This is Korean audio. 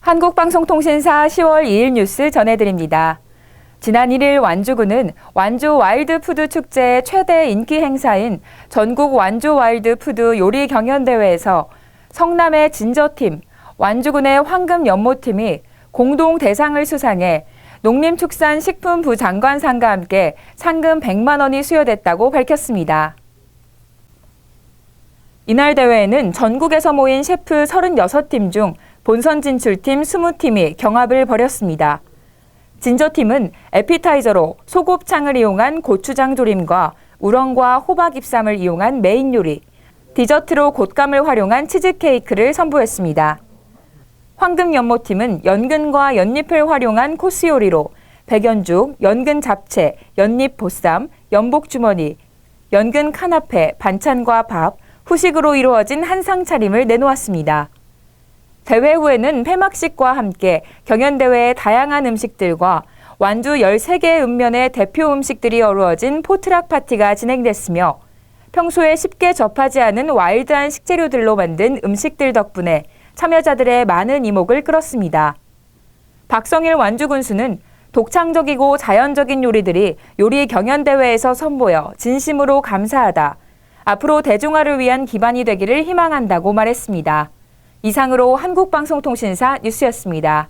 한국방송통신사 10월 2일 뉴스 전해드립니다. 지난 1일 완주군은 완주 와일드푸드 축제의 최대 인기 행사인 전국 완주 와일드푸드 요리 경연대회에서 성남의 진저팀, 완주군의 황금 연모팀이 공동 대상을 수상해 농림축산식품부 장관상과 함께 상금 100만 원이 수여됐다고 밝혔습니다. 이날 대회에는 전국에서 모인 셰프 36팀 중 본선 진출팀 20팀이 경합을 벌였습니다. 진저팀은 에피타이저로 소곱창을 이용한 고추장 조림과 우렁과 호박 입쌈을 이용한 메인 요리, 디저트로 곶감을 활용한 치즈케이크를 선보였습니다. 황금연모팀은 연근과 연잎을 활용한 코스 요리로 백연죽, 연근 잡채, 연잎 보쌈, 연복 주머니, 연근 카나페, 반찬과 밥, 후식으로 이루어진 한상 차림을 내놓았습니다. 대회 후에는 폐막식과 함께 경연대회의 다양한 음식들과 완주 13개 읍면의 대표 음식들이 어우러진 포트락 파티가 진행됐으며 평소에 쉽게 접하지 않은 와일드한 식재료들로 만든 음식들 덕분에 참여자들의 많은 이목을 끌었습니다. 박성일 완주 군수는 독창적이고 자연적인 요리들이 요리 경연대회에서 선보여 진심으로 감사하다. 앞으로 대중화를 위한 기반이 되기를 희망한다고 말했습니다. 이상으로 한국방송통신사 뉴스였습니다.